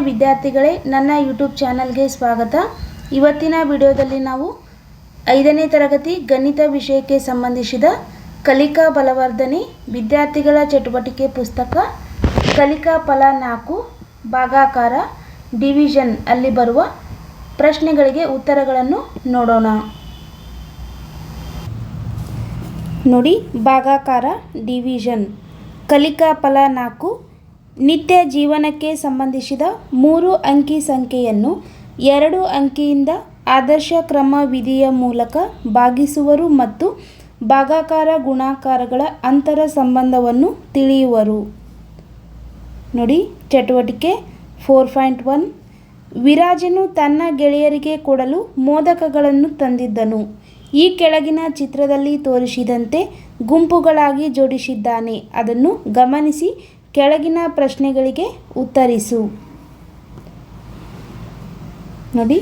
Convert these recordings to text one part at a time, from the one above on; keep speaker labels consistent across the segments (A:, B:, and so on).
A: ವಿದ್ಯಾರ್ಥಿಗಳೇ, ನನ್ನ ಯೂಟ್ಯೂಬ್ ಚಾನಲ್ಗೆ ಸ್ವಾಗತ. ಇವತ್ತಿನ ವಿಡಿಯೋದಲ್ಲಿ ನಾವು ಐದನೇ ತರಗತಿ ಗಣಿತ ವಿಷಯಕ್ಕೆ ಸಂಬಂಧಿಸಿದ ಕಲಿಕಾ ಬಲವರ್ಧನೆ ವಿದ್ಯಾರ್ಥಿಗಳ ಚಟುವಟಿಕೆ ಪುಸ್ತಕ, ಕಲಿಕಾ ಫಲ ನಾಲ್ಕು, ಭಾಗಾಕಾರ, ಡಿವಿಷನ್ ಅಲ್ಲಿ ಬರುವ ಪ್ರಶ್ನೆಗಳಿಗೆ ಉತ್ತರಗಳನ್ನು ನೋಡೋಣ. ನೋಡಿ, ಭಾಗಾಕಾರ, ಡಿವಿಷನ್, ಕಲಿಕಾ ಫಲ ನಾಲ್ಕು ನಿತ್ಯ ಜೀವನಕ್ಕೆ ಸಂಬಂಧಿಸಿದ ಮೂರು ಅಂಕಿ ಸಂಖ್ಯೆಯನ್ನು ಎರಡು ಅಂಕಿಯಿಂದ ಆದರ್ಶ ಕ್ರಮ ವಿಧಿಯ ಮೂಲಕ ಭಾಗಿಸುವರು ಮತ್ತು ಭಾಗಾಕಾರ ಗುಣಾಕಾರಗಳ ಅಂತರ ಸಂಬಂಧವನ್ನು ತಿಳಿಯುವರು. ನೋಡಿ, ಚಟುವಟಿಕೆ ಫೋರ್ ಪಾಯಿಂಟ್ ಒನ್ ವಿರಾಜನು ತನ್ನ ಗೆಳೆಯರಿಗೆ ಕೊಡಲು ಮೋದಕಗಳನ್ನು ತಂದಿದ್ದನು. ಈ ಕೆಳಗಿನ ಚಿತ್ರದಲ್ಲಿ ತೋರಿಸಿದಂತೆ ಗುಂಪುಗಳಾಗಿ ಜೋಡಿಸಿದ್ದಾನೆ. ಅದನ್ನು ಗಮನಿಸಿ ಕೆಳಗಿನ ಪ್ರಶ್ನೆಗಳಿಗೆ ಉತ್ತರಿಸು. ನೋಡಿ.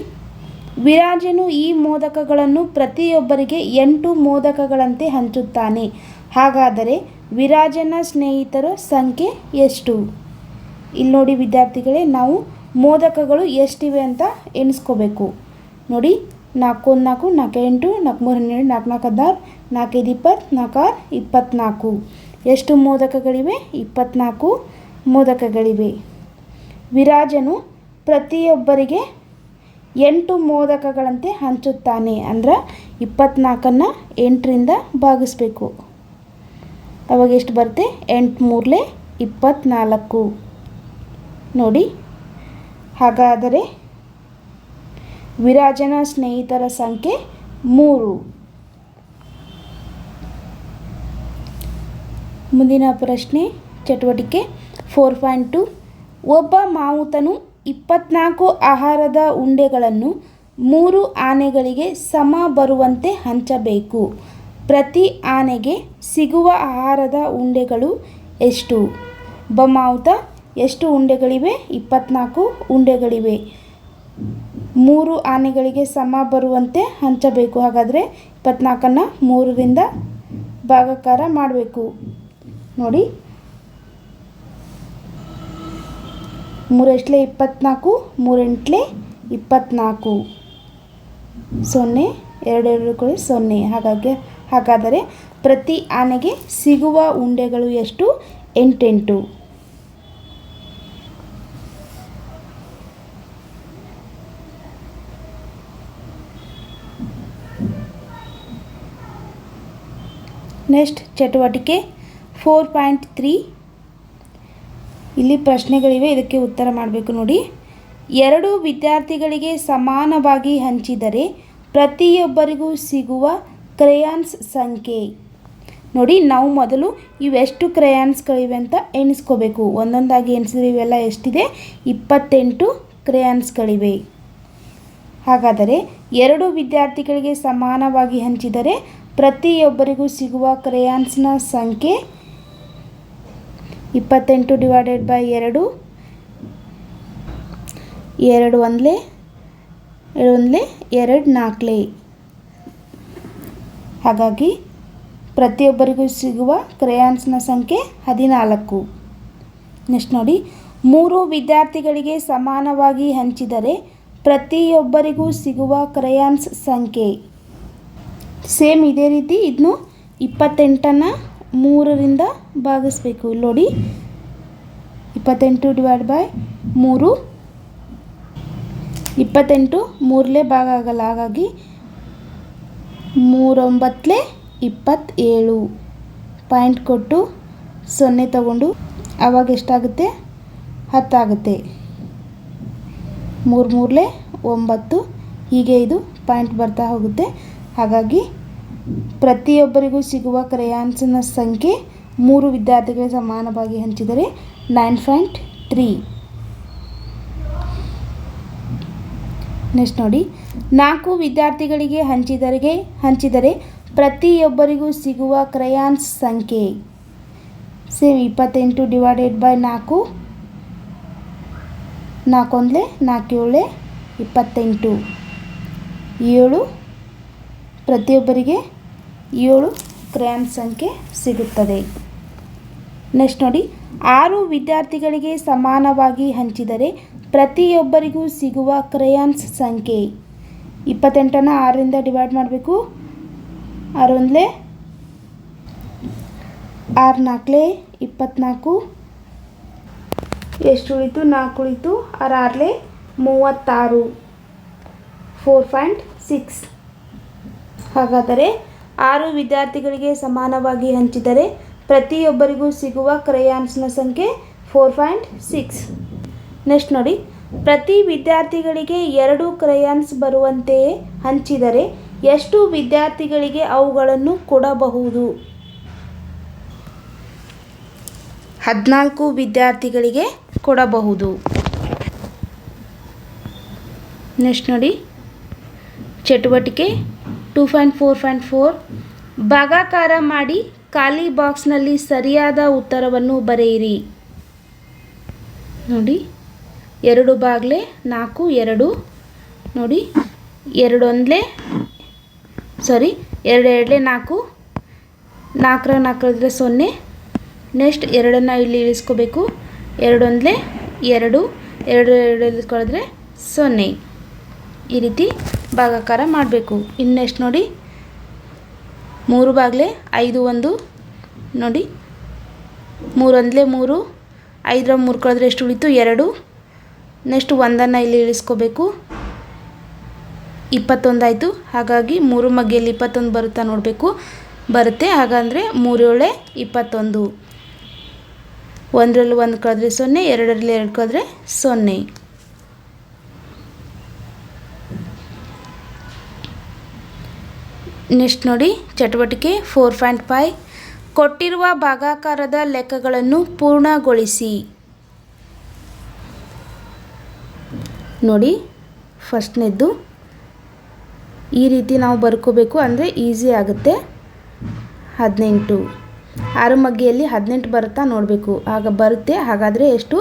A: ವಿರಾಜನು ಈ ಮೋದಕಗಳನ್ನು ಪ್ರತಿಯೊಬ್ಬರಿಗೆ ಎಂಟು ಮೋದಕಗಳಂತೆ ಹಂಚುತ್ತಾನೆ. ಹಾಗಾದರೆ ವಿರಾಜನ ಸ್ನೇಹಿತರ ಸಂಖ್ಯೆ ಎಷ್ಟು? ಇಲ್ಲಿ ನೋಡಿ ವಿದ್ಯಾರ್ಥಿಗಳೇ, ನಾವು ಮೋದಕಗಳು ಎಷ್ಟಿವೆ ಅಂತ ಎಣಿಸ್ಕೋಬೇಕು. ನೋಡಿ, ನಾಲ್ಕು ಒಂದು ನಾಲ್ಕು ನಾಲ್ಕು, ಎಂಟು, ನಾಲ್ಕು, ಮೂರು, ಹನ್ನೆರಡು, ನಾಲ್ಕು ನಾಲ್ಕು, ಹದಿನಾರು ನಾಲ್ಕೈದು ಇಪ್ಪತ್ತು ನಾಲ್ಕಾರು ಇಪ್ಪತ್ತ್ನಾಲ್ಕು. ಎಷ್ಟು ಮೋದಕಗಳಿವೆ? ಇಪ್ಪತ್ನಾಲ್ಕು ಮೋದಕಗಳಿವೆ. ವಿರಾಜನು ಪ್ರತಿಯೊಬ್ಬರಿಗೆ ಎಂಟು ಮೋದಕಗಳಂತೆ ಹಂಚುತ್ತಾನೆ ಅಂದ್ರೆ ಇಪ್ಪತ್ನಾಲ್ಕನ್ನು ಎಂಟರಿಂದ ಭಾಗಿಸ್ಬೇಕು. ಅವಾಗ ಎಷ್ಟು ಬರುತ್ತೆ? ಎಂಟು ಮೂರಲೆ ಇಪ್ಪತ್ತ್ನಾಲ್ಕು ನೋಡಿ. ಹಾಗಾದರೆ ವಿರಾಜನ ಸ್ನೇಹಿತರ ಸಂಖ್ಯೆ ಮೂರು. ಮುಂದಿನ ಪ್ರಶ್ನೆ, ಚಟುವಟಿಕೆ ಫೋರ್ ಪಾಯಿಂಟ್ ಟು ಒಬ್ಬ ಮಾವುತನು ಇಪ್ಪತ್ನಾಲ್ಕು ಆಹಾರದ ಉಂಡೆಗಳನ್ನು ಮೂರು ಆನೆಗಳಿಗೆ ಸಮ ಬರುವಂತೆ ಹಂಚಬೇಕು. ಪ್ರತಿ ಆನೆಗೆ ಸಿಗುವ ಆಹಾರದ ಉಂಡೆಗಳು ಎಷ್ಟು? ಒಬ್ಬ ಮಾವುತ ಎಷ್ಟು ಉಂಡೆಗಳಿವೆ? ಇಪ್ಪತ್ನಾಲ್ಕು ಉಂಡೆಗಳಿವೆ. ಮೂರು ಆನೆಗಳಿಗೆ ಸಮ ಬರುವಂತೆ ಹಂಚಬೇಕು. ಹಾಗಾದರೆ ಇಪ್ಪತ್ನಾಲ್ಕನ್ನು ಮೂರರಿಂದ ಭಾಗಾಕಾರ ಮಾಡಬೇಕು. ನೋಡಿ. ಮೂರೆಷ್ಟಲೆ ಇಪ್ಪತ್ನಾಲ್ಕು ಮೂರೆಂಟ್ಲೆ ಇಪ್ಪತ್ನಾಲ್ಕು. ಸೊನ್ನೆ ಎರಡೆರಡು ಕೂಡ ಸೊನ್ನೆ. ಹಾಗಾಗಿ, ಹಾಗಾದರೆ ಪ್ರತಿ ಆನೆಗೆ ಸಿಗುವ ಉಂಡೆಗಳು ಎಷ್ಟು? ಎಂಟೆಂಟು. ನೆಕ್ಸ್ಟ್ ಚಟುವಟಿಕೆ. Four point three. ಇಲ್ಲಿ ಪ್ರಶ್ನೆಗಳಿವೆ, ಇದಕ್ಕೆ ಉತ್ತರ ಮಾಡಬೇಕು ನೋಡಿ. ಎರಡು ವಿದ್ಯಾರ್ಥಿಗಳಿಗೆ ಸಮಾನವಾಗಿ ಹಂಚಿದರೆ ಪ್ರತಿಯೊಬ್ಬರಿಗೂ ಸಿಗುವ ಕ್ರೇಯಾನ್ಸ್ ಸಂಖ್ಯೆ. ನೋಡಿ, ನಾವು ಮೊದಲು ಇವೆಷ್ಟು ಕ್ರೇಯಾನ್ಸ್ಗಳಿವೆ ಅಂತ ಎಣಿಸ್ಕೋಬೇಕು. ಒಂದೊಂದಾಗಿ ಎಣಿಸಿದ್ರೆ ಇವೆಲ್ಲ ಎಷ್ಟಿದೆ? ಇಪ್ಪತ್ತೆಂಟು ಕ್ರೇಯಾನ್ಸ್ಗಳಿವೆ ಹಾಗಾದರೆ ಎರಡು ವಿದ್ಯಾರ್ಥಿಗಳಿಗೆ ಸಮಾನವಾಗಿ ಹಂಚಿದರೆ ಪ್ರತಿಯೊಬ್ಬರಿಗೂ ಸಿಗುವ ಕ್ರೇಯಾನ್ಸ್ನ ಸಂಖ್ಯೆ ಇಪ್ಪತ್ತೆಂಟು ಡಿವೈಡೆಡ್ ಬೈ ಎರಡು. ಎರಡು ಒಂದ್ಲೆ ಎರಡು ಒಂದ್ಲೆ ಎರಡು ನಾಲ್ಕಲೆ ಹಾಗಾಗಿ ಪ್ರತಿಯೊಬ್ಬರಿಗೂ ಸಿಗುವ ಕ್ರೇಯಾನ್ಸ್ನ ಸಂಖ್ಯೆ ಹದಿನಾಲ್ಕು. ನೆಕ್ಸ್ಟ್ ನೋಡಿ. ಮೂರು ವಿದ್ಯಾರ್ಥಿಗಳಿಗೆ ಸಮಾನವಾಗಿ ಹಂಚಿದರೆ ಪ್ರತಿಯೊಬ್ಬರಿಗೂ ಸಿಗುವ ಕ್ರಯಾನ್ಸ್ ಸಂಖ್ಯೆ. ಸೇಮ್ ಇದೇ ರೀತಿ ಇದನ್ನು ಇಪ್ಪತ್ತೆಂಟನ್ನು ಮೂರರಿಂದ ಭಾಗಿಸ್ಬೇಕು. ಇಲ್ಲಿ ನೋಡಿ, ಇಪ್ಪತ್ತೆಂಟು ಡಿವೈಡ್ ಬೈ ಮೂರು. ಇಪ್ಪತ್ತೆಂಟು ಮೂರಲೇ ಭಾಗ ಆಗಲ್ಲ. ಹಾಗಾಗಿ ಮೂರೊಂಬತ್ತಲೇ ಇಪ್ಪತ್ತೇಳು. ಪಾಯಿಂಟ್ ಕೊಟ್ಟು ಸೊನ್ನೆ ತಗೊಂಡು ಆವಾಗ ಎಷ್ಟಾಗುತ್ತೆ? ಹತ್ತಾಗುತ್ತೆ. ಮೂರು ಮೂರಲೇ ಒಂಬತ್ತು. ಹೀಗೆ ಇದು ಪಾಯಿಂಟ್ ಬರ್ತಾ ಹೋಗುತ್ತೆ. ಹಾಗಾಗಿ ಪ್ರತಿಯೊಬ್ಬರಿಗೂ ಸಿಗುವ ಕ್ರಯಾನ್ಸ್ನ ಸಂಖ್ಯೆ ಮೂರು ವಿದ್ಯಾರ್ಥಿಗಳ ಸಮಾನವಾಗಿ ಹಂಚಿದರೆ ನೈನ್ ಪಾಯಿಂಟ್ ತ್ರೀ. ನೆಕ್ಸ್ಟ್ ನೋಡಿ. ನಾಲ್ಕು ವಿದ್ಯಾರ್ಥಿಗಳಿಗೆ ಹಂಚಿದರಿಗೆ, ಹಂಚಿದರೆ ಪ್ರತಿಯೊಬ್ಬರಿಗೂ ಸಿಗುವ ಕ್ರಯಾನ್ಸ್ ಸಂಖ್ಯೆ. ಸೇಮ್ ಇಪ್ಪತ್ತೆಂಟು ಡಿವೈಡೆಡ್ ಬೈ ನಾಲ್ಕು ನಾಲ್ಕೊಂದಲೇ ನಾಲ್ಕು ಇಪ್ಪತ್ತೆಂಟು. ಏಳು ಪ್ರತಿಯೊಬ್ಬರಿಗೆ ಏಳು ಕ್ರಯಾನ್ ಸಂಖ್ಯೆ ಸಿಗುತ್ತದೆ. ನೆಕ್ಸ್ಟ್ ನೋಡಿ, ಆರು ವಿದ್ಯಾರ್ಥಿಗಳಿಗೆ ಸಮಾನವಾಗಿ ಹಂಚಿದರೆ ಪ್ರತಿಯೊಬ್ಬರಿಗೂ ಸಿಗುವ ಕ್ರಯಾನ್ಸ್ ಸಂಖ್ಯೆ. ಇಪ್ಪತ್ತೆಂಟನ್ನು ಆರರಿಂದ ಡಿವೈಡ್ ಮಾಡಬೇಕು. ಆರೊಂದಲೇ ಆರು ನಾಲ್ಕಲೇ ಇಪ್ಪತ್ತ್ನಾಲ್ಕು ಎಷ್ಟು ಉಳಿತು? ನಾಲ್ಕು ಉಳಿತು. ಆರು ಆರಲೇ ಮೂವತ್ತಾರು. Four point six. ಹಾಗಾದರೆ ಆರು ವಿದ್ಯಾರ್ಥಿಗಳಿಗೆ ಸಮಾನವಾಗಿ ಹಂಚಿದರೆ ಪ್ರತಿಯೊಬ್ಬರಿಗೂ ಸಿಗುವ ಕ್ರಯಾನ್ಸ್ನ ಸಂಖ್ಯೆ ಫೋರ್ ಪಾಯಿಂಟ್ ಸಿಕ್ಸ್. ನೆಕ್ಸ್ಟ್ ನೋಡಿ, ಪ್ರತಿ ವಿದ್ಯಾರ್ಥಿಗಳಿಗೆ ಎರಡು ಕ್ರಯಾನ್ಸ್ ಬರುವಂತೆಯೇ ಹಂಚಿದರೆ ಎಷ್ಟು ವಿದ್ಯಾರ್ಥಿಗಳಿಗೆ ಅವುಗಳನ್ನು ಕೊಡಬಹುದು? ಹದಿನಾಲ್ಕು ವಿದ್ಯಾರ್ಥಿಗಳಿಗೆ ಕೊಡಬಹುದು. ನೆಕ್ಸ್ಟ್ ನೋಡಿ, ಚಟುವಟಿಕೆ two point four point four ಭಾಗಾಕಾರ ಮಾಡಿ ಖಾಲಿ ಬಾಕ್ಸ್ನಲ್ಲಿ ಸರಿಯಾದ ಉತ್ತರವನ್ನು ಬರೆಯಿರಿ. ನೋಡಿ, ಎರಡು ಬಾಗ್ಲೆ ನಾಲ್ಕು, ಎರಡು. ನೋಡಿ ಎರಡು ಒಂದ್ಲೆ ಸಾರಿ ಎರಡು ಎರಡಲೆ ನಾಲ್ಕು. ನಾಲ್ಕರ ನಾಲ್ಕರದ್ರೆ ಸೊನ್ನೆ. ನೆಕ್ಸ್ಟ್ ಎರಡನ್ನು ಇಲ್ಲಿ ಇಳಿಸ್ಕೋಬೇಕು. ಎರಡೊಂದ್ಲೆ ಎರಡು ಎರಡು ಎರಡು ಇಳಿಸ್ಕೊಳ್ಳಿದ್ರೆ ಸೊನ್ನೆ. ಈ ರೀತಿ ಭಾಗಾಕಾರ ಮಾಡಬೇಕು. ಇನ್ನೆಷ್ಟು ನೋಡಿ? ಮೂರು ಬಾಗಿಲೆ ಐದು ಒಂದು ನೋಡಿ. ಮೂರೊಂದಲೇ ಮೂರು. ಐದರ ಮೂರು ಕಳೆದ್ರೆ ಎಷ್ಟು ಉಳಿತು? ಎರಡು. ನೆಕ್ಸ್ಟ್ ಒಂದನ್ನು ಇಲ್ಲಿ ಇಳಿಸ್ಕೋಬೇಕು. ಇಪ್ಪತ್ತೊಂದಾಯಿತು ಹಾಗಾಗಿ ಮೂರು ಮಗ್ಗಿಯಲ್ಲಿ ಇಪ್ಪತ್ತೊಂದು ಬರುತ್ತಾ ನೋಡಬೇಕು. ಬರುತ್ತೆ. ಹಾಗಂದರೆ ಮೂರೇಳೆ ಇಪ್ಪತ್ತೊಂದು. ಒಂದರಲ್ಲಿ ಒಂದು ಕಳೆದ್ರೆ ಸೊನ್ನೆ, ಎರಡರಲ್ಲಿ ಎರಡು ಕಳೆದ್ರೆ ಸೊನ್ನೆ. ನೆಕ್ಸ್ಟ್ ನೋಡಿ, ಚಟುವಟಿಕೆ ಫೋರ್ ಪಾಯಿಂಟ್ ಫೈವ್ ಕೊಟ್ಟಿರುವ ಭಾಗಾಕಾರದ ಲೆಕ್ಕಗಳನ್ನು ಪೂರ್ಣಗೊಳಿಸಿ. ನೋಡಿ ಫಸ್ಟ್ನೇದ್ದು ಈ ರೀತಿ ನಾವು ಬರ್ಕೋಬೇಕು ಅಂದರೆ ಈಸಿ ಆಗುತ್ತೆ. ಹದಿನೆಂಟು. ಆರು ಮಗ್ಗಿಯಲ್ಲಿ ಹದಿನೆಂಟು ಬರುತ್ತಾ ನೋಡಬೇಕು. ಆಗ ಬರುತ್ತೆ, ಹಾಗಾದರೆ ಎಷ್ಟು?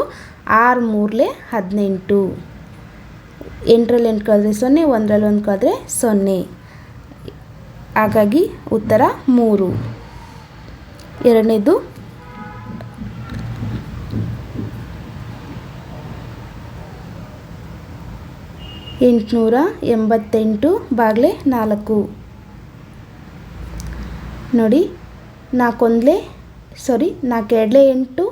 A: ಆರು ಮೂರಲೆ ಹದಿನೆಂಟು. ಎಂಟರಲ್ಲಿ ಎಂಟು ಕಳೆದ್ರೆ ಸೊನ್ನೆ, ಒಂದರಲ್ಲಿ ಒಂದು ಕಳೆದ್ರೆ ಸೊನ್ನೆ. ಹಾಗಾಗಿ ಉತ್ತರ ಮೂರು. ಎರಡನೇದು, ಎಂಟುನೂರ ಎಂಬತ್ತೆಂಟು ಬಾಗ್ಲೆ ನಾಲ್ಕು. ನೋಡಿ, ನಾಲ್ಕೊಂದಲೇ ಸಾರಿ ನಾಲ್ಕೆರಡಲೇ ಎಂಟು.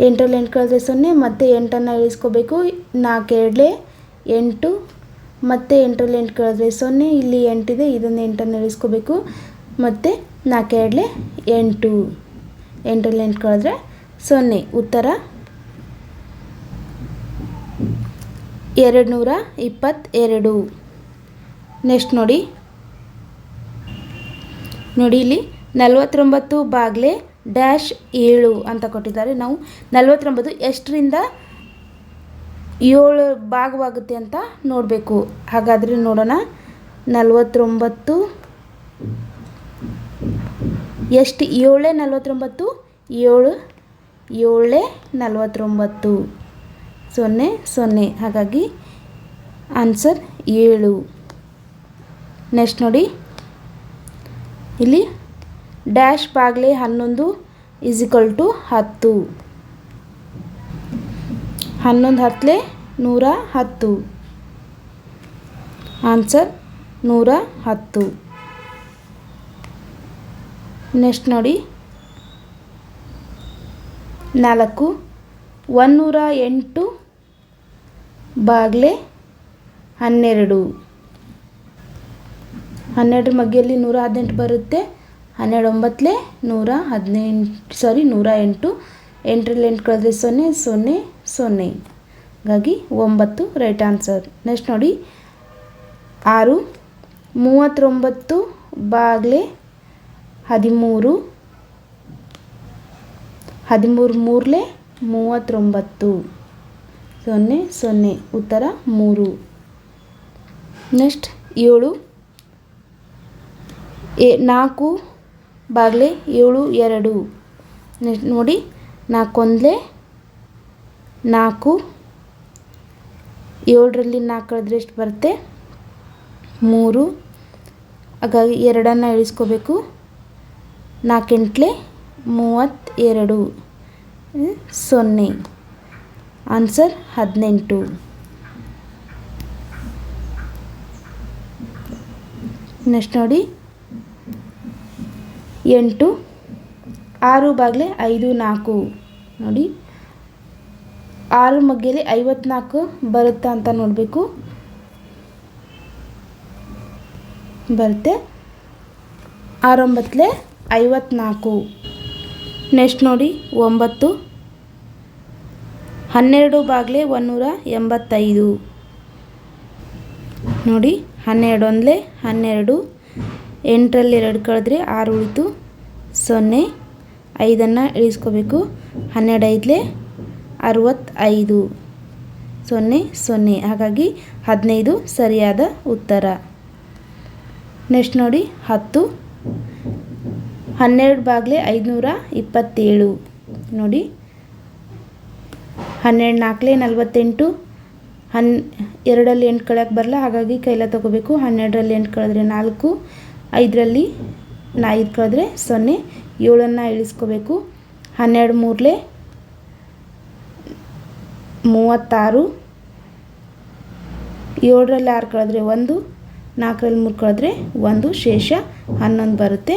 A: ಎಂಟರಲ್ಲಿ ಎಂಟು ಕಳೆದ್ರೆ ಸೊನ್ನೆ, ಮತ್ತು ಎಂಟನ್ನು ಇಳಿಸ್ಕೋಬೇಕು. ನಾಲ್ಕೆರಡಲೇ ಎಂಟು ಮತ್ತು ಎಂಟರಲ್ಲಿ ಎಂಟು ಕಳೆದ್ರೆ ಸೊನ್ನೆ, ಇಲ್ಲಿ ಎಂಟಿದೆ ಇದನ್ನು ಎಂಟನ್ನು ಇಳಿಸ್ಕೋಬೇಕು. ಮತ್ತು ನಾಲ್ಕೆರಡಲೇ ಎಂಟು, ಎಂಟರಲ್ಲಿ ಎಂಟು ಕಳೆದ್ರೆ ಸೊನ್ನೆ, ಉತ್ತರ ಎರಡು ನೂರ ಇಪ್ಪತ್ತೆರಡು. ನೆಕ್ಸ್ಟ್ ನೋಡಿ. ನೋಡಿ ಇಲ್ಲಿ ನಲವತ್ತೊಂಬತ್ತು ಬಾಗ್ಲೆ ಡ್ಯಾಶ್ ಏಳು ಅಂತ ಕೊಟ್ಟಿದ್ದಾರೆ. ನಾವು ನಲವತ್ತೊಂಬತ್ತು ಎಷ್ಟರಿಂದ ಏಳು ಭಾಗವಾಗುತ್ತೆ ಅಂತ ನೋಡಬೇಕು. ಹಾಗಾದರೆ ನೋಡೋಣ. ನಲವತ್ತೊಂಬತ್ತು. ಎಷ್ಟು? ಏಳೇ ನಲವತ್ತೊಂಬತ್ತು? ಏಳು. ಏಳೇ ನಲವತ್ತೊಂಬತ್ತು. ಸೊನ್ನೆ ಸೊನ್ನೆ. ಹಾಗಾಗಿ ಆನ್ಸರ್ ಏಳು. ನೆಕ್ಸ್ಟ್ ನೋಡಿ. ಇಲ್ಲಿ ಡ್ಯಾಶ್ ಬಾಗ್ಲೆ ಹನ್ನೊಂದು ಈಸಿಕಲ್ ಟು ಹತ್ತು. ಹನ್ನೊಂದು ಹತ್ತಲೆ ನೂರ ಹತ್ತು. ಆನ್ಸರ್ ನೂರ ಹತ್ತು. ನೆಕ್ಸ್ಟ್ ನೋಡಿ. ನಾಲ್ಕು ಒನ್ನೂರ ಎಂಟು ಬಾಗ್ಲೆ ಹನ್ನೆರಡು. ಹನ್ನೆರಡರ ಮಗ್ಗಿಯಲ್ಲಿ ನೂರ ಹದಿನೆಂಟು ಬರುತ್ತೆ. ಹನ್ನೆರಡು ಒಂಬತ್ತಲೆ ನೂರ ಹದಿನೆಂಟು ಸಾರಿ ನೂರ ಎಂಟು. ಎಂಟರಲ್ಲಿ ಎಂಟು ಕಳೆದ್ರೆ ಸೊನ್ನೆ ಸೊನ್ನೆ ಸೊನ್ನೆ. ಹಾಗಾಗಿ ಒಂಬತ್ತು ರೈಟ್ ಆನ್ಸರ್ ನೆಕ್ಸ್ಟ್ ನೋಡಿ. ಆರು, ಮೂವತ್ತೊಂಬತ್ತು ಬಾಗಿಲೆ ಹದಿಮೂರು ಹದಿಮೂರು ಮೂರಲೆ ಮೂವತ್ತೊಂಬತ್ತು. ಸೊನ್ನೆ ಸೊನ್ನೆ. ಉತ್ತರ ಮೂರು. ನೆಕ್ಸ್ಟ್ ಏಳು ಎ ನಾಲ್ಕು, ಬಾಗ್ಲೆ ಏಳು, ಎರಡು. ನೆಕ್ಸ್ಟ್ ನೋಡಿ. ನಾಲ್ಕೊಂದಲೇ ನಾಲ್ಕು ಏಳರಲ್ಲಿ ನಾಲ್ಕು ಕಳೆದ್ರೆ ಎಷ್ಟು ಬರುತ್ತೆ? ಮೂರು. ಹಾಗಾಗಿ ಎರಡನ್ನು ಇಳಿಸ್ಕೋಬೇಕು. ನಾಲ್ಕೆಂಟ್ಲೆ ಮೂವತ್ತೆರಡು. ಸೊನ್ನೆ. ಆನ್ಸರ್ ಹದಿನೆಂಟು. ನೆಕ್ಸ್ಟ್ ನೋಡಿ. ಎಂಟು. ಆರು ಬಾಗಿಲೆ ಐದು, ನಾಲ್ಕು. ನೋಡಿ. ಆರು ಮಗ್ಗೆಲಿ ಐವತ್ನಾಲ್ಕು ಬರುತ್ತಾ ಅಂತ ನೋಡಬೇಕು. ಬರುತ್ತೆ. ಆರೊಂಬತ್ತಲೆ ಐವತ್ನಾಲ್ಕು. ನೆಕ್ಸ್ಟ್ ನೋಡಿ, ಒಂಬತ್ತು. ಹನ್ನೆರಡು ಬಾಗಿಲೆ ಒಂದೂರ ಎಂಬತ್ತೈದು. ನೋಡಿ ಹನ್ನೆರಡು ಒಂದಲೇ ಹನ್ನೆರಡು. ಎಂಟರಲ್ಲಿ ಎರಡು ಕಳೆದ್ರೆ ಆರು ಉಳಿತು ಸೊನ್ನೆ. ಐದನ್ನು ಇಳಿಸ್ಕೋಬೇಕು. ಹನ್ನೆರಡು ಅರುವತ್ತೈದು. ಅರವತ್ತೈದು ಸೊನ್ನೆ ಸೊನ್ನೆ. ಹಾಗಾಗಿ ಹದಿನೈದು ಸರಿಯಾದ ಉತ್ತರ. ನೆಕ್ಸ್ಟ್ ನೋಡಿ, ಹತ್ತು. ಹನ್ನೆರಡು ಬಾಗಿಲೆ ಐದುನೂರ ಇಪ್ಪತ್ತೇಳು. ನೋಡಿ. ಹನ್ನೆರಡು ನಾಲ್ಕಲೇ ನಲವತ್ತೆಂಟು. ಹನ್ ಎರಡರಲ್ಲಿ ಎಂಟು ಕಳೆಯೋಕ್ಕೆ ಬರಲ್ಲ ಹಾಗಾಗಿ ಕೈಲ ತಗೋಬೇಕು. ಹನ್ನೆರಡರಲ್ಲಿ ಎಂಟು ಕಳೆದ್ರೆ ನಾಲ್ಕು. ಐದರಲ್ಲಿ ನಾ ಐದು ಕಳೆದ್ರೆ ಸೊನ್ನೆ. ಏಳನ್ನು ಇಳಿಸ್ಕೋಬೇಕು. ಹನ್ನೆರಡು ಮೂರಲೆ ಮೂವತ್ತಾರು. ಏಳರಲ್ಲಿ ಆರು ಕಳೆದ್ರೆ ಒಂದು, ನಾಲ್ಕರಲ್ಲಿ ಮೂರು ಕಳೆದ್ರೆ ಒಂದು, ಶೇಷ ಹನ್ನೊಂದು ಬರುತ್ತೆ.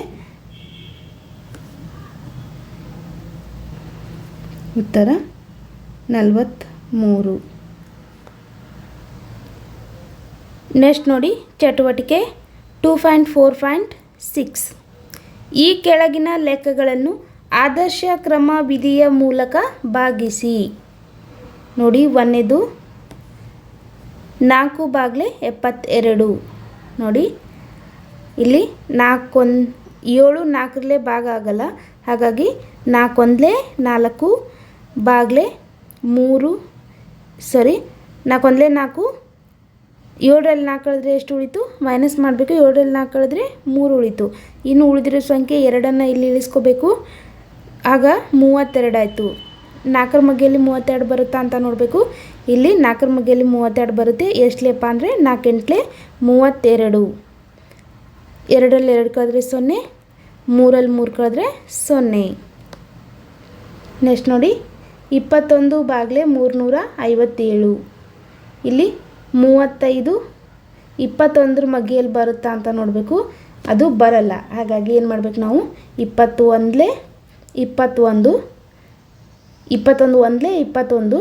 A: ಉತ್ತರ ನಲವತ್ತ್ಮೂರು ನೆಕ್ಸ್ಟ್ ನೋಡಿ ಚಟುವಟಿಕೆ two point four point six. ಈ ಕೆಳಗಿನ ಲೆಕ್ಕಗಳನ್ನು ಆದರ್ಶ ಕ್ರಮ ವಿಧಿಯ ಮೂಲಕ ಭಾಗಿಸಿ ನೋಡಿ ಒಂದನೇದು ನಾಲ್ಕು ಬಾಗಿಲೆ ಎಪ್ಪತ್ತೆರಡು. ನೋಡಿ, ಇಲ್ಲಿ ನಾಲ್ಕೊಂದು, ಏಳು ನಾಲ್ಕರಲ್ಲೇ ಭಾಗ ಆಗಲ್ಲ. ಹಾಗಾಗಿ ನಾಲ್ಕೊಂದಲೇ ನಾಲ್ಕು, ಬಾಗಿಲೆ ಮೂರು, ಸರಿ, ನಾಲ್ಕೊಂದಲೇ ನಾಲ್ಕು. ಏಳರಲ್ಲಿ ನಾಲ್ಕು ಕಳೆದ್ರೆ ಎಷ್ಟು ಉಳಿತು? ಮೈನಸ್ ಮಾಡಬೇಕು. ಏಳರಲ್ಲಿ ನಾಲ್ಕು ಕಳೆದ್ರೆ ಮೂರು ಉಳಿತು. ಇನ್ನು ಉಳಿದಿರೋ ಸಂಖ್ಯೆ ಎರಡನ್ನು ಇಲ್ಲಿ ಇಳಿಸ್ಕೋಬೇಕು. ಆಗ ಮೂವತ್ತೆರಡು ಆಯಿತು. ನಾಲ್ಕರ ಮಗ್ಗೆಯಲ್ಲಿ ಮೂವತ್ತೆರಡು ಬರುತ್ತಾ ಅಂತ ನೋಡಬೇಕು. ಇಲ್ಲಿ ನಾಲ್ಕರ ಮಗ್ಗೆಯಲ್ಲಿ ಮೂವತ್ತೆರಡು ಬರುತ್ತೆ. ಎಷ್ಟಲೇಪ್ಪ ಅಂದರೆ ನಾಲ್ಕೆಂಟ್ಲೆ ಮೂವತ್ತೆರಡು. ಎರಡರಲ್ಲಿ ಎರಡು ಕಳೆದ್ರೆ ಸೊನ್ನೆ ಮೂರಲ್ಲಿ ಮೂರು ಕಳೆದ್ರೆ ಸೊನ್ನೆ. ನೆಕ್ಸ್ಟ್ ನೋಡಿ, ಇಪ್ಪತ್ತೊಂದು ಬಾಗಿಲೆ ಮೂರುನೂರ ಐವತ್ತೇಳು. ಇಲ್ಲಿ ಮೂವತ್ತೈದು ಇಪ್ಪತ್ತೊಂದರ ಮಗ್ಗೆಯಲ್ಲಿ ಬರುತ್ತಾ ಅಂತ ನೋಡಬೇಕು. ಅದು ಬರಲ್ಲ. ಹಾಗಾಗಿ ಏನು ಮಾಡಬೇಕು ನಾವು? ಇಪ್ಪತ್ತು ಒಂದಲೇ ಇಪ್ಪತ್ತೊಂದು ಇಪ್ಪತ್ತೊಂದು ಒಂದಲೇ ಇಪ್ಪತ್ತೊಂದು.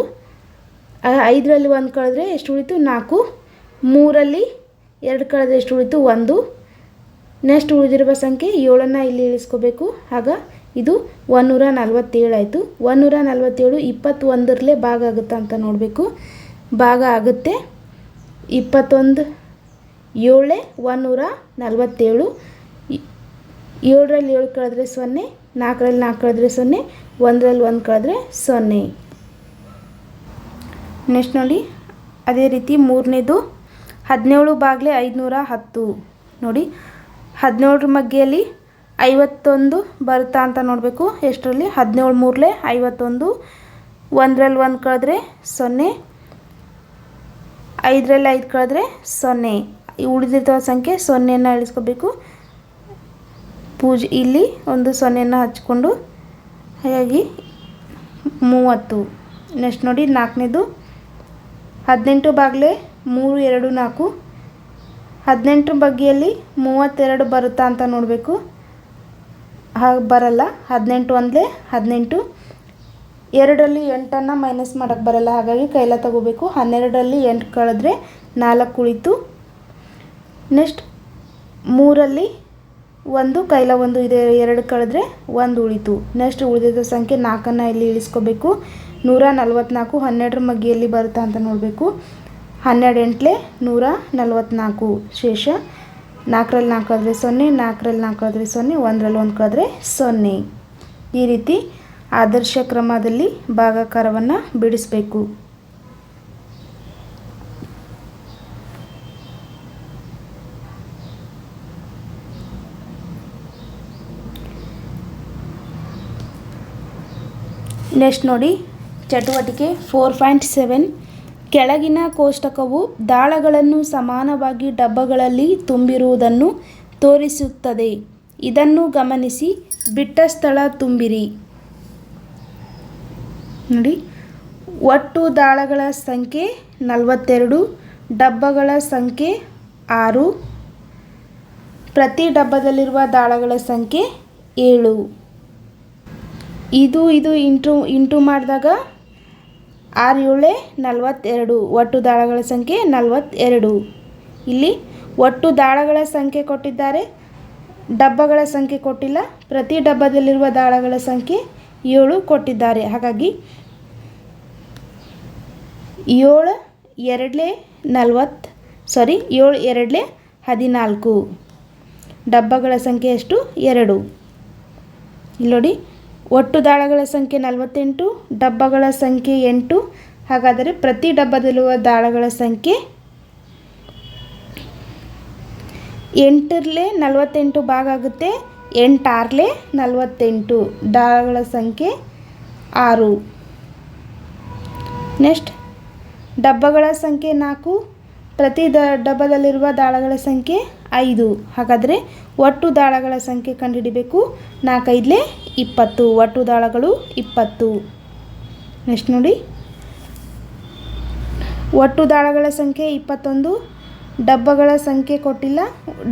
A: ಐದರಲ್ಲಿ ಒಂದು ಕಳೆದ್ರೆ ಎಷ್ಟು ಉಳಿತು? ನಾಲ್ಕು. ಮೂರಲ್ಲಿ ಎರಡು ಕಳೆದ್ರೆ ಎಷ್ಟು ಉಳಿತು? ಒಂದು. ನೆಕ್ಸ್ಟ್ ಉಳಿದಿರುವ ಸಂಖ್ಯೆ ಏಳನ್ನು ಇಲ್ಲಿ ಇಳಿಸ್ಕೋಬೇಕು. ಆಗ ಇದು ಒಂದೂರ ನಲ್ವತ್ತೇಳು ಆಯಿತು. ಒಂದೂರ ನಲ್ವತ್ತೇಳು ಇಪ್ಪತ್ತೊಂದರಲ್ಲೇ ಭಾಗ ಆಗುತ್ತಾ ಅಂತ ನೋಡಬೇಕು. ಭಾಗ ಆಗುತ್ತೆ. ಇಪ್ಪತ್ತೊಂದು ಏಳೇ ಒಂದೂರ ನಲ್ವತ್ತೇಳು ಏಳರಲ್ಲಿ ಏಳು ಕಳೆದ್ರೆ ಸೊನ್ನೆ, ನಾಲ್ಕರಲ್ಲಿ ನಾಲ್ಕು ಕಳೆದ್ರೆ ಸೊನ್ನೆ, ಒಂದರಲ್ಲಿ ಒಂದು ಕಳೆದ್ರೆ ಸೊನ್ನೆ. ನೆಕ್ಸ್ಟ್ ನೋಡಿ, ಅದೇ ರೀತಿ ಮೂರನೇದು, ಹದಿನೇಳು ಬಾಗಿಲೆ ಐದುನೂರ ಹತ್ತು. ನೋಡಿ, ಹದಿನೇಳರ ಮಗ್ಗೆಯಲ್ಲಿ ಐವತ್ತೊಂದು ಬರುತ್ತಾ ಅಂತ ನೋಡಬೇಕು. ಎಷ್ಟರಲ್ಲಿ? ಹದಿನೇಳು ಮೂರಲೆ ಐವತ್ತೊಂದು, ಒಂದರಲ್ಲಿ ಒಂದು ಕಳೆದ್ರೆ ಸೊನ್ನೆ, ಐದರಲ್ಲಿ ಐದು ಕಳೆದ್ರೆ ಸೊನ್ನೆ. ಈ ಉಳಿದಿರೋ ಸಂಖ್ಯೆ ಸೊನ್ನೆಯನ್ನು ಇಳಿಸ್ಕೋಬೇಕು. ಪೂಜೆ ಇಲ್ಲಿ ಒಂದು ಸೊನ್ನೆನ ಹಚ್ಕೊಂಡು, ಹಾಗಾಗಿ ಮೂವತ್ತು. ನೆಕ್ಸ್ಟ್ ನೋಡಿ, ನಾಲ್ಕನೇದು. ಹದಿನೆಂಟು ಬಾಗಿಲೆ ಮೂರು, ಎರಡು, ನಾಲ್ಕು. ಹದಿನೆಂಟು ಬಗ್ಗೆಯಲ್ಲಿ ಮೂವತ್ತೆರಡು ಬರುತ್ತಾ ಅಂತ ನೋಡಬೇಕು. ಹಾಗೆ ಬರಲ್ಲ. ಹದಿನೆಂಟು ಒಂದಲೇ ಹದಿನೆಂಟು. ಎರಡರಲ್ಲಿ ಎಂಟನ್ನು ಮೈನಸ್ ಮಾಡೋಕ್ಕೆ ಬರಲ್ಲ. ಹಾಗಾಗಿ ಕೈಲ ತಗೋಬೇಕು. ಹನ್ನೆರಡರಲ್ಲಿ ಎಂಟು ಕಳೆದ್ರೆ ನಾಲ್ಕು ಉಳಿತು. ನೆಕ್ಸ್ಟ್ ಮೂರಲ್ಲಿ ಒಂದು ಕೈಲ ಒಂದು ಇದೆ, ಎರಡು ಕಳೆದ್ರೆ ಒಂದು ಉಳಿತು. ನೆಕ್ಸ್ಟ್ ಉಳಿದಿದ್ದ ಸಂಖ್ಯೆ ನಾಲ್ಕನ್ನು ಇಲ್ಲಿ ಇಳಿಸ್ಕೋಬೇಕು. ನೂರ ನಲ್ವತ್ನಾಲ್ಕು ಹನ್ನೆರಡರ ಮಗ್ಗಿಯಲ್ಲಿ ಬರುತ್ತಾ ಅಂತ ನೋಡಬೇಕು. ಹನ್ನೆರಡು ಎಂಟ್ಲೆ ನೂರ ನಲ್ವತ್ನಾಲ್ಕು. ಶೇಷ, ನಾಲ್ಕರಲ್ಲಿ ನಾಲ್ಕು ಕಳೆದ್ರೆ ಸೊನ್ನೆ, ನಾಲ್ಕರಲ್ಲಿ ನಾಲ್ಕು ಕಳೆದ್ರೆ ಸೊನ್ನೆ, ಒಂದರಲ್ಲಿ ಒಂದು ಕಳೆದ್ರೆ ಸೊನ್ನೆ. ಈ ರೀತಿ ಆದರ್ಶ ಕ್ರಮದಲ್ಲಿ ಭಾಗಾಕಾರವನ್ನು ಬಿಡಿಸಬೇಕು. ನೆಕ್ಸ್ಟ್ ನೋಡಿ, ಚಟುವಟಿಕೆ ಫೋರ್ ಪಾಯಿಂಟ್ ಸೆವೆನ್ ಕೆಳಗಿನ ಕೋಷ್ಟಕವು ದಾಳಗಳನ್ನು ಸಮಾನವಾಗಿ ಡಬ್ಬಗಳಲ್ಲಿ ತುಂಬಿರುವುದನ್ನು ತೋರಿಸುತ್ತದೆ. ಇದನ್ನು ಗಮನಿಸಿ, ಬಿಟ್ಟ ಸ್ಥಳ ತುಂಬಿರಿ. ನೋಡಿ, ಒಟ್ಟು ದಾಳಗಳ ಸಂಖ್ಯೆ ನಲವತ್ತೆರಡು, ಡಬ್ಬಗಳ ಸಂಖ್ಯೆ ಆರು. ಪ್ರತಿ ಡಬ್ಬದಲ್ಲಿರುವ ದಾಳಗಳ ಸಂಖ್ಯೆ ಏಳು. ಇದು ಇದು ಇಂಟು ಇಂಟು ಮಾಡಿದಾಗ ಆರು ಏಳೆ ನಲವತ್ತೆರಡು, ಒಟ್ಟು ದಾಳಗಳ ಸಂಖ್ಯೆ ನಲವತ್ತೆರಡು. ಇಲ್ಲಿ ಒಟ್ಟು ದಾಳಗಳ ಸಂಖ್ಯೆ ಕೊಟ್ಟಿದ್ದಾರೆ, ಡಬ್ಬಗಳ ಸಂಖ್ಯೆ ಕೊಟ್ಟಿಲ್ಲ, ಪ್ರತಿ ಡಬ್ಬದಲ್ಲಿರುವ ದಾಳಗಳ ಸಂಖ್ಯೆ ಏಳು ಕೊಟ್ಟಿದ್ದಾರೆ. ಹಾಗಾಗಿ ಏಳು, ಎರಡಲೇ ನಲವತ್ತು ಸಾರಿ ಏಳು, ಎರಡಲೇ ಹದಿನಾಲ್ಕು. ಡಬ್ಬಗಳ ಸಂಖ್ಯೆ ಎಷ್ಟು? ಎರಡು. ಇಲ್ಲಿ ನೋಡಿ ಒಟ್ಟು ದಾಳಗಳ ಸಂಖ್ಯೆ ನಲವತ್ತೆಂಟು, ಡಬ್ಬಗಳ ಸಂಖ್ಯೆ ಎಂಟು. ಹಾಗಾದರೆ ಪ್ರತಿ ಡಬ್ಬದಲ್ಲಿರುವ ದಾಳಗಳ ಸಂಖ್ಯೆ ಎಂಟರಲ್ಲೇ ನಲವತ್ತೆಂಟು ಭಾಗ ಆಗುತ್ತೆ. ಎಂಟಾರಲೇ ನಲವತ್ತೆಂಟು, ದಾಳಗಳ ಸಂಖ್ಯೆ ಆರು. ನೆಕ್ಸ್ಟ್, ಡಬ್ಬಗಳ ಸಂಖ್ಯೆ ನಾಲ್ಕು. ಪ್ರತಿ ದ, ಡಬ್ಬದಲ್ಲಿರುವ ದಾಳಗಳ ಸಂಖ್ಯೆ ಐದು. ಹಾಗಾದರೆ ಒಟ್ಟು ದಾಳಗಳ ಸಂಖ್ಯೆ ಕಂಡುಹಿಡಿಬೇಕು. ನಾಲ್ಕೈದಲೇ ಇಪ್ಪತ್ತು, ಒಟ್ಟು ದಾಳಗಳು ಇಪ್ಪತ್ತು. ನೆಕ್ಸ್ಟ್ ನೋಡಿ. ಒಟ್ಟು ದಾಳಗಳ ಸಂಖ್ಯೆ ಇಪ್ಪತ್ತೊಂದು, ಡಬ್ಬಗಳ ಸಂಖ್ಯೆ ಕೊಟ್ಟಿಲ್ಲ.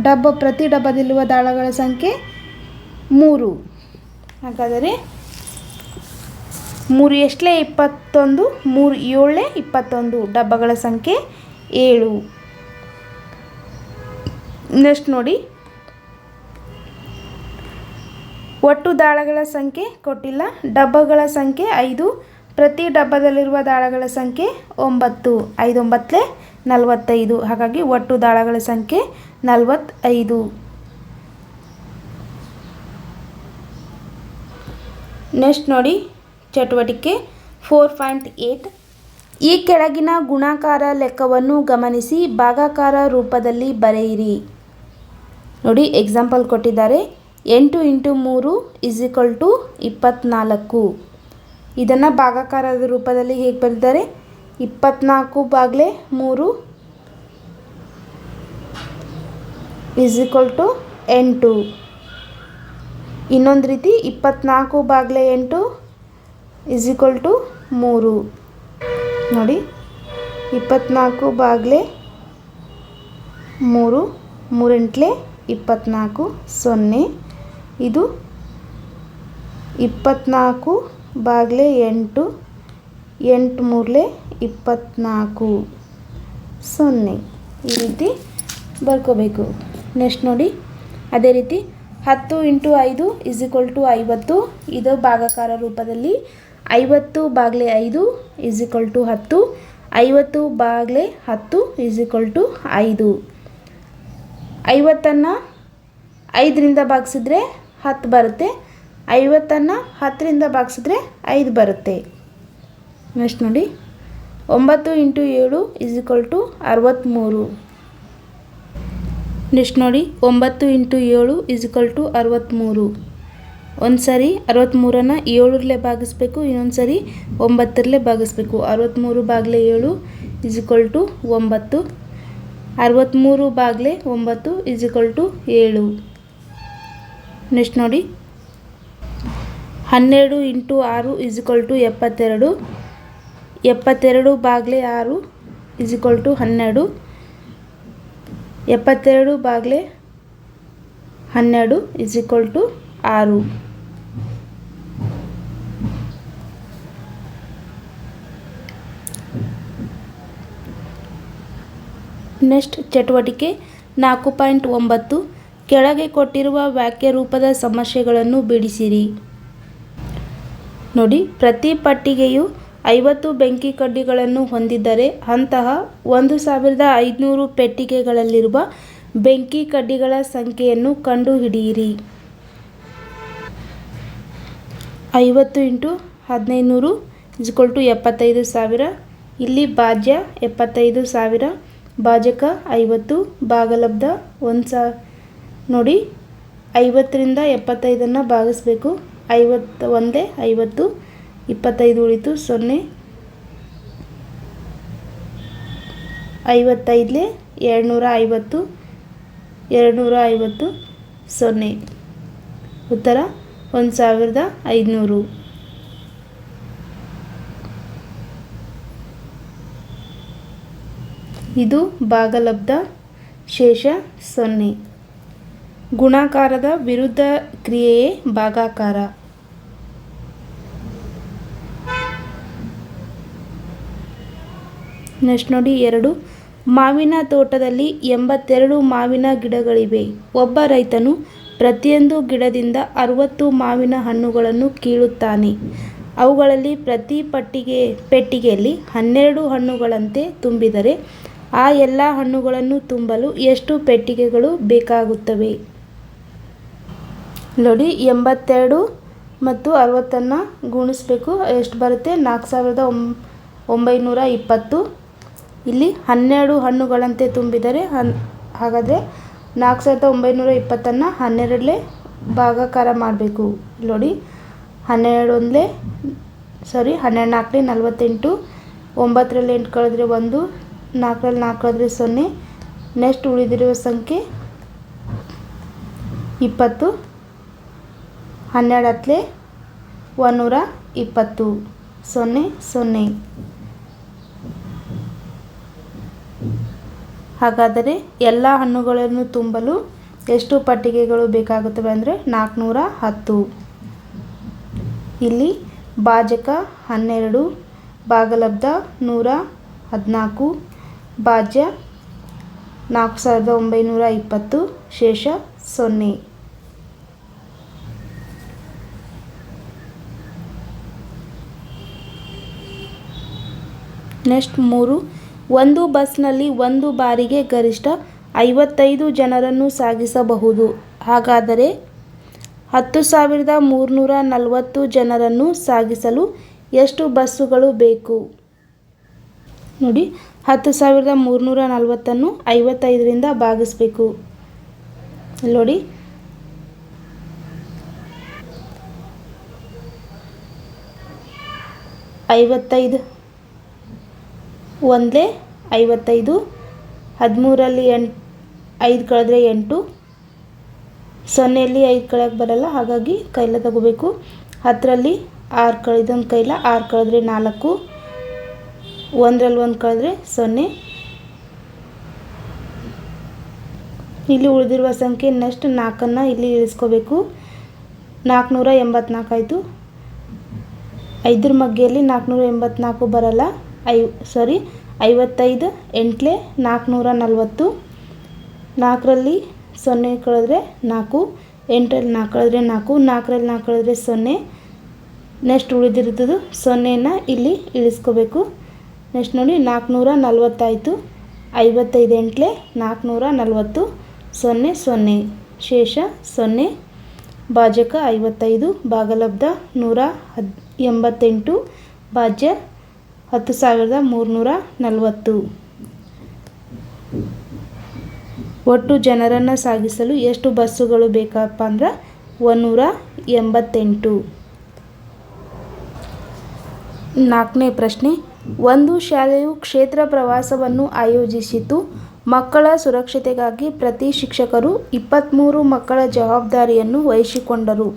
A: ಡಬ್ಬ, ಪ್ರತಿ ಡಬ್ಬದಲ್ಲಿರುವ ದಾಳಗಳ ಸಂಖ್ಯೆ ಮೂರು. ಹಾಗಾದರೆ ಮೂರು ಎಷ್ಟಲೇ ಇಪ್ಪತ್ತೊಂದು, ಮೂರು ಏಳೇ ಇಪ್ಪತ್ತೊಂದು, ಡಬ್ಬಗಳ ಸಂಖ್ಯೆ ಏಳು. ನೆಕ್ಸ್ಟ್ ನೋಡಿ. ಒಟ್ಟು ದಾಳಗಳ ಸಂಖ್ಯೆ ಕೊಟ್ಟಿಲ್ಲ. ಡಬ್ಬಗಳ ಸಂಖ್ಯೆ ಐದು. ಪ್ರತಿ ಡಬ್ಬದಲ್ಲಿರುವ ದಾಳಗಳ ಸಂಖ್ಯೆ ಒಂಬತ್ತು. ಐದೊಂಬತ್ತಲೇ ನಲವತ್ತೈದು. ಹಾಗಾಗಿ ಒಟ್ಟು ದಾಳಗಳ ಸಂಖ್ಯೆ ನಲವತ್ತೈದು. ನೆಕ್ಸ್ಟ್ ನೋಡಿ ಚಟುವಟಿಕೆ ಫೋರ್ ಪಾಯಿಂಟ್ ಏಟ್. ಈ ಕೆಳಗಿನ ಗುಣಾಕಾರ ಲೆಕ್ಕವನ್ನು ಗಮನಿಸಿ ಭಾಗಾಕಾರ ರೂಪದಲ್ಲಿ ಬರೆಯಿರಿ. ನೋಡಿ ಎಕ್ಸಾಂಪಲ್ ಕೊಟ್ಟಿದ್ದಾರೆ. ಎಂಟು ಇಂಟು ಮೂರು ಇಸ್ ಈಕ್ವಲ್ ಟು ಇಪ್ಪತ್ತ್ನಾಲ್ಕು ಇದನ್ನು ಭಾಗಾಕಾರದ ರೂಪದಲ್ಲಿ ಹೇಗೆ ಬರೆದಿದ್ದಾರೆ ಇಪ್ಪತ್ನಾಲ್ಕು ಬಾಗ್ಲೆ ಮೂರು ಇಸ್ ಈಕ್ವಲ್ ಟು ಎಂಟು. ಇನ್ನೊಂದು ರೀತಿ ಇಪ್ಪತ್ನಾಲ್ಕು ಬಾಗ್ಲೆ ಎಂಟು ಇಸ್ ಈಕ್ವಲ್ ಟು ಮೂರು. ನೋಡಿ, ಇಪ್ಪತ್ನಾಲ್ಕು ಬಾಗ್ಲೆ ಮೂರು, ಮೂರೆಂಟ್ಲೆ ಇಪ್ಪತ್ನಾಲ್ಕು, ಸೊನ್ನೆ. ಇದು ಇಪ್ಪತ್ನಾಲ್ಕು ಬಾಗಿಲೆ ಎಂಟು ಎಂಟು ಮೂರಲೆ ಇಪ್ಪತ್ನಾಲ್ಕು. ಸೊನ್ನೆ. ಈ ರೀತಿ ಬರ್ಕೋಬೇಕು. ನೆಕ್ಸ್ಟ್ ನೋಡಿ. ಅದೇ ರೀತಿ ಹತ್ತು ಇಂಟು ಐದು ಇಸ್ ಈಕ್ವಲ್ ಟು ಐವತ್ತು. ಇದು ಭಾಗಾಕಾರ ರೂಪದಲ್ಲಿ ಐವತ್ತು ಬಾಗಿಲೆ ಐದು ಇಸ್ ಈಕ್ವಲ್ ಟು ಹತ್ತು. ಐವತ್ತು ಬಾಗಿಲೆ ಹತ್ತು ಇಸ್ ಈಕ್ವಲ್ ಟು ಐದು. ಐವತ್ತನ್ನು ಐದರಿಂದ ಭಾಗಿಸಿದ್ರೆ ಹತ್ತು ಬರುತ್ತೆ. ಐವತ್ತನ್ನು ಹತ್ತರಿಂದ ಭಾಗಿಸಿದ್ರೆ ಐದು ಬರುತ್ತೆ. ನೆಕ್ಸ್ಟ್ ನೋಡಿ. ಒಂಬತ್ತು ಇಂಟು ಏಳು ಇಸ್ ಈಕ್ವಲ್ ಟು ಅರವತ್ತ್ಮೂರು ನೆಕ್ಸ್ಟ್ ನೋಡಿ. ಒಂಬತ್ತು ಇಂಟು ಏಳು ಇಸ್ ಈಕ್ವಲ್ ಟು ಅರವತ್ತ್ಮೂರು ಒಂದು ಸರಿ ಅರವತ್ತ್ಮೂರನ್ನು ಏಳರಲ್ಲೇ ಭಾಗಿಸ್ಬೇಕು ಇನ್ನೊಂದು ಸರಿ ಒಂಬತ್ತರಲ್ಲೇ ಭಾಗಿಸ್ಬೇಕು. ಅರವತ್ತ್ಮೂರು ಬಾಗಿಲೆ ಏಳು ಇಸ್ ಈಕ್ವಲ್ ಟು ಒಂಬತ್ತು. ಅರವತ್ತ್ಮೂರು ಬಾಗಿಲೆ ಒಂಬತ್ತು ಇಸ್ ಈಕ್ವಲ್ ಟು ಏಳು. ನೆಕ್ಸ್ಟ್ ನೋಡಿ. ಹನ್ನೆರಡು ಇಂಟು ಆರು ಇಸ್ ಈಕ್ವಲ್ ಟು ಎಪ್ಪತ್ತೆರಡು. ಎಪ್ಪತ್ತೆರಡು ಬಾಗಿಲೆ ಆರು ಇಸ್ ಈಕ್ವಲ್ ಟು ಹನ್ನೆರಡು. ಎಪ್ಪತ್ತೆರಡು ಬಾಗಿಲೆ ಹನ್ನೆರಡು ಇಸ್ ಈಕ್ವಲ್ ಟು ಆರು. ನೆಕ್ಸ್ಟ್ ಚಟುವಟಿಕೆ ನಾಲ್ಕು ಪಾಯಿಂಟ್ ಒಂಬತ್ತು. ಕೆಳಗೆ ಕೊಟ್ಟಿರುವ ವಾಕ್ಯ ರೂಪದ ಸಮಸ್ಯೆಗಳನ್ನು ಬಿಡಿಸಿರಿ. ನೋಡಿ, ಪ್ರತಿ ಪಟ್ಟಿಗೆಯು ಐವತ್ತು ಬೆಂಕಿ ಕಡ್ಡಿಗಳನ್ನು ಹೊಂದಿದ್ದರೆ ಅಂತಹ ಒಂದು ಸಾವಿರದ ಐದುನೂರು ಪೆಟ್ಟಿಗೆಗಳಲ್ಲಿರುವ ಬೆಂಕಿ ಕಡ್ಡಿಗಳ ಸಂಖ್ಯೆಯನ್ನು ಕಂಡುಹಿಡಿಯಿರಿ. ಐವತ್ತು ಇಂಟು ಹದಿನೈದು ನೂರು ಇಸ್ಕೊಲ್ ಟು ಎಪ್ಪತ್ತೈದು ಸಾವಿರ. ಇಲ್ಲಿ ಭಾಜ್ಯ ಎಪ್ಪತ್ತೈದು ಸಾವಿರ, ಭಾಜಕ ಐವತ್ತು, ಭಾಗಲಬ್ಧ ಒಂದು ಸಾ ನೋಡಿ, ಐವತ್ತರಿಂದ ಎಪ್ಪತ್ತೈದನ್ನು ಭಾಗಿಸ್ಬೇಕು. ಐವತ್ತು ಒಂದೇ, ಐವತ್ತು, ಇಪ್ಪತ್ತೈದು ಉಳಿತು ಸೊನ್ನೆ. ಐವತ್ತೈದಲೇ ಎರಡುನೂರ ಐವತ್ತು ಎರಡುನೂರ ಐವತ್ತು, ಸೊನ್ನೆ. ಉತ್ತರ, ಒಂದು ಸಾವಿರದ ಐದುನೂರು. ಇದು ಭಾಗಲಬ್ಧ ಶೇಷ ಸೊನ್ನೆ. ಗುಣಾಕಾರದ ವಿರುದ್ಧ ಕ್ರಿಯೆಯೇ ಭಾಗಾಕಾರ. ನೆಕ್ಸ್ಟ್ ನೋಡಿ ಎರಡು. ಮಾವಿನ ತೋಟದಲ್ಲಿ ಎಂಬತ್ತೆರಡು ಮಾವಿನ ಗಿಡಗಳಿವೆ. ಒಬ್ಬ ರೈತನು ಪ್ರತಿಯೊಂದು ಗಿಡದಿಂದ ಅರುವತ್ತು ಮಾವಿನ ಹಣ್ಣುಗಳನ್ನು ಕೀಳುತ್ತಾನೆ. ಅವುಗಳಲ್ಲಿ ಪ್ರತಿ ಪಟ್ಟಿಗೆ, ಪೆಟ್ಟಿಗೆಯಲ್ಲಿ ಹನ್ನೆರಡು ಹಣ್ಣುಗಳಂತೆ ತುಂಬಿದರೆ ಆ ಎಲ್ಲ ಹಣ್ಣುಗಳನ್ನು ತುಂಬಲು ಎಷ್ಟು ಪೆಟ್ಟಿಗೆಗಳು ಬೇಕಾಗುತ್ತವೆ? ನೋಡಿ, ಎಂಬತ್ತೆರಡು ಮತ್ತು ಅರವತ್ತನ್ನು ಗುಣಿಸ್ಬೇಕು. ಎಷ್ಟು ಬರುತ್ತೆ? ನಾಲ್ಕು ಸಾವಿರದ ಒಂಬೈನೂರ ಇಪ್ಪತ್ತು. ಇಲ್ಲಿ ಹನ್ನೆರಡು ಹಣ್ಣುಗಳಂತೆ ತುಂಬಿದರೆ ಹನ್, ಹಾಗಾದರೆ ನಾಲ್ಕು ಸಾವಿರದ ಒಂಬೈನೂರ ಇಪ್ಪತ್ತನ್ನು ಹನ್ನೆರಡಲೇ ಭಾಗಾಕಾರ ಮಾಡಬೇಕು. ನೋಡಿ ಹನ್ನೆರಡೊಂದಲೇ ಸಾರಿ ಹನ್ನೆರಡು ನಾಲ್ಕನೇ ನಲವತ್ತೆಂಟು, ಒಂಬತ್ತರಲ್ಲಿ ಎಂಟು ಕಳೆದ್ರೆ ಒಂದು, ನಾಲ್ಕರಲ್ಲಿ ನಾಲ್ಕು ಕಳೆದ್ರೆ ಸೊನ್ನೆ, ನೆಕ್ಸ್ಟ್ ಉಳಿದಿರುವ ಸಂಖ್ಯೆ ಇಪ್ಪತ್ತು. ಹನ್ನೆರಡು ಹತ್ತಲೆ ಒಂದೂರ ಇಪ್ಪತ್ತು. ಸೊನ್ನೆ ಸೊನ್ನೆ. ಹಾಗಾದರೆ ಎಲ್ಲ ಹಣ್ಣುಗಳನ್ನು ತುಂಬಲು ಎಷ್ಟು ಪಟ್ಟಿಗೆಗಳು ಬೇಕಾಗುತ್ತವೆ ಅಂದರೆ ನಾಲ್ಕುನೂರ ಹತ್ತು. ಇಲ್ಲಿ ಭಾಜಕ ಹನ್ನೆರಡು ಭಾಗಲಬ್ಧ ನೂರ ಹದಿನಾಲ್ಕು ಭಾಜ್ಯ ನಾಲ್ಕು ಸಾವಿರದ ಒಂಬೈನೂರ ಇಪ್ಪತ್ತು, ಶೇಷ ಸೊನ್ನೆ. ನೆಕ್ಸ್ಟ್ ಮೂರು, ಒಂದು ಬಸ್ನಲ್ಲಿ ಒಂದು ಬಾರಿಗೆ ಗರಿಷ್ಠ ಐವತ್ತೈದು ಜನರನ್ನು ಸಾಗಿಸಬಹುದು. ಹಾಗಾದರೆ ಹತ್ತು ಸಾವಿರದ ಮೂರುನೂರ ನಲವತ್ತು ಜನರನ್ನು ಸಾಗಿಸಲು ಎಷ್ಟು ಬಸ್ಸುಗಳು ಬೇಕು? ನೋಡಿ, ಹತ್ತು ಸಾವಿರದ ಮೂರುನೂರ ನಲವತ್ತನ್ನು ಐವತ್ತೈದರಿಂದ ಭಾಗಿಸ್ಬೇಕು. ನೋಡಿ. ಐವತ್ತೈದು. ಒಂದೇ ಐವತ್ತೈದು, ಹದಿಮೂರಲ್ಲಿ ಎಂಟು, ಐದು ಕಳೆದ್ರೆ ಎಂಟು, ಸೊನ್ನೆಯಲ್ಲಿ ಐದು ಕಳೆಯೋಕ್ಕೆ ಬರಲ್ಲ, ಹಾಗಾಗಿ ಕೈಲ ತಗೋಬೇಕು. ಹತ್ತರಲ್ಲಿ ಆರು ಕಳೆದೊಂದು ಕೈಲ, ಆರು ಕಳೆದ್ರೆ ನಾಲ್ಕು, ಒಂದರಲ್ಲಿ ಒಂದು ಕಳೆದ್ರೆ ಸೊನ್ನೆ. ಇಲ್ಲಿ ಉಳಿದಿರುವ ಸಂಖ್ಯೆ ನೆಕ್ಸ್ಟ್ ನಾಲ್ಕನ್ನು ಇಲ್ಲಿ ಇಳಿಸ್ಕೋಬೇಕು. ನಾಲ್ಕುನೂರ ಎಂಬತ್ನಾಲ್ಕು ಆಯಿತು. ಐದರ ಮಗ್ಗೆಯಲ್ಲಿ ನಾಲ್ಕುನೂರ ಎಂಬತ್ನಾಲ್ಕು ಬರಲ್ಲ. ಐ ಸಾರಿ ಐವತ್ತೈದು ಎಂಟ್ಲೆ ನಾಲ್ಕುನೂರ ನಲ್ವತ್ತು. ನಾಲ್ಕರಲ್ಲಿ ಸೊನ್ನೆ ಕಳೆದ್ರೆ ನಾಲ್ಕು, ಎಂಟರಲ್ಲಿ ನಾಲ್ಕು ಕಳೆದ್ರೆ ನಾಲ್ಕು, ನಾಲ್ಕರಲ್ಲಿ ನಾಲ್ಕು ಕಳೆದ್ರೆ ಸೊನ್ನೆ. ನೆಕ್ಸ್ಟ್ ಉಳಿದಿರ್ತದ್ದು ಸೊನ್ನೆನ ಇಲ್ಲಿ ಇಳಿಸ್ಕೋಬೇಕು. ನೆಕ್ಸ್ಟ್ ನೋಡಿ ನಾಲ್ಕುನೂರ ನಲ್ವತ್ತಾಯಿತು. ಐವತ್ತೈದು ಎಂಟ್ಲೆ ನಾಲ್ಕುನೂರ ನಲವತ್ತು. ಸೊನ್ನೆ ಸೊನ್ನೆ. ಶೇಷ ಸೊನ್ನೆ. ಭಾಜಕ ಐವತ್ತೈದು. ಭಾಗಲಬ್ಧ ನೂರ ಹದ್, ಎಂಬತ್ತೆಂಟು. ಭಾಜ್ಯ ಹತ್ತು ಸಾವಿರದ ಮೂರುನೂರ ನಲವತ್ತು. ಒಟ್ಟು ಜನರನ್ನು ಸಾಗಿಸಲು ಎಷ್ಟು ಬಸ್ಸುಗಳು ಬೇಕಪ್ಪ ಅಂದ್ರೆ ಒಂದೂರ ಎಂಬತ್ತೆಂಟು. ನಾಲ್ಕನೇ ಪ್ರಶ್ನೆ, ಒಂದು ಶಾಲೆಯು ಕ್ಷೇತ್ರ ಪ್ರವಾಸವನ್ನು ಆಯೋಜಿಸಿತು. ಮಕ್ಕಳ ಸುರಕ್ಷತೆಗಾಗಿ ಪ್ರತಿ ಶಿಕ್ಷಕರು ಇಪ್ಪತ್ತ್ಮೂರು ಮಕ್ಕಳ ಜವಾಬ್ದಾರಿಯನ್ನು ವಹಿಸಿಕೊಂಡರು.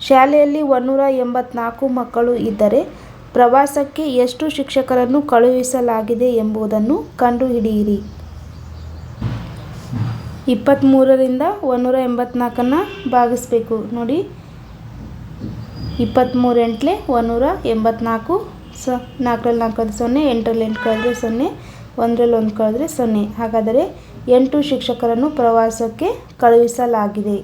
A: ಶಾಲೆಯಲ್ಲಿ ಒಂದೂರ ಎಂಬತ್ನಾಲ್ಕು ಮಕ್ಕಳು ಇದ್ದರೆ ಪ್ರವಾಸಕ್ಕೆ ಎಷ್ಟು ಶಿಕ್ಷಕರನ್ನು ಕಳುಹಿಸಲಾಗಿದೆ ಎಂಬುದನ್ನು ಕಂಡುಹಿಡಿಯಿರಿ. ಇಪ್ಪತ್ತ್ಮೂರರಿಂದ ಒಂದೂರ ಎಂಬತ್ನಾಲ್ಕನ್ನು ಭಾಗಿಸ್ಬೇಕು. ನೋಡಿ ಇಪ್ಪತ್ತ್ಮೂರು ಎಂಟ್ಲೆ ಒಂದೂರ ಎಂಬತ್ನಾಲ್ಕು ಸ, ನಾಲ್ಕರಲ್ಲಿ ನಾಲ್ಕು ಸೊನ್ನೆ, ಎಂಟರಲ್ಲಿ ಎಂಟು ಕಳೆದ್ರೆ ಸೊನ್ನೆ, ಒಂದರಲ್ಲಿ ಒಂದು ಕಳೆದ್ರೆ ಸೊನ್ನೆ. ಹಾಗಾದರೆ ಎಂಟು ಶಿಕ್ಷಕರನ್ನು ಪ್ರವಾಸಕ್ಕೆ ಕಳುಹಿಸಲಾಗಿದೆ.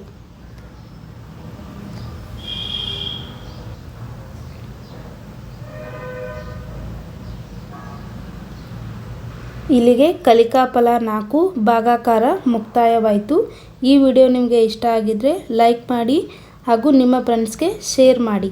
A: ಇಲ್ಲಿಗೆ ಕಲಿಕಾ ಫಲ ನಾಲ್ಕು ಭಾಗಾಕಾರ ಮುಕ್ತಾಯವಾಯಿತು. ಈ ವಿಡಿಯೋ ನಿಮಗೆ ಇಷ್ಟ ಆಗಿದ್ದರೆ ಲೈಕ್ ಮಾಡಿ ಹಾಗೂ ನಿಮ್ಮ ಫ್ರೆಂಡ್ಸ್ಗೆ ಶೇರ್ ಮಾಡಿ.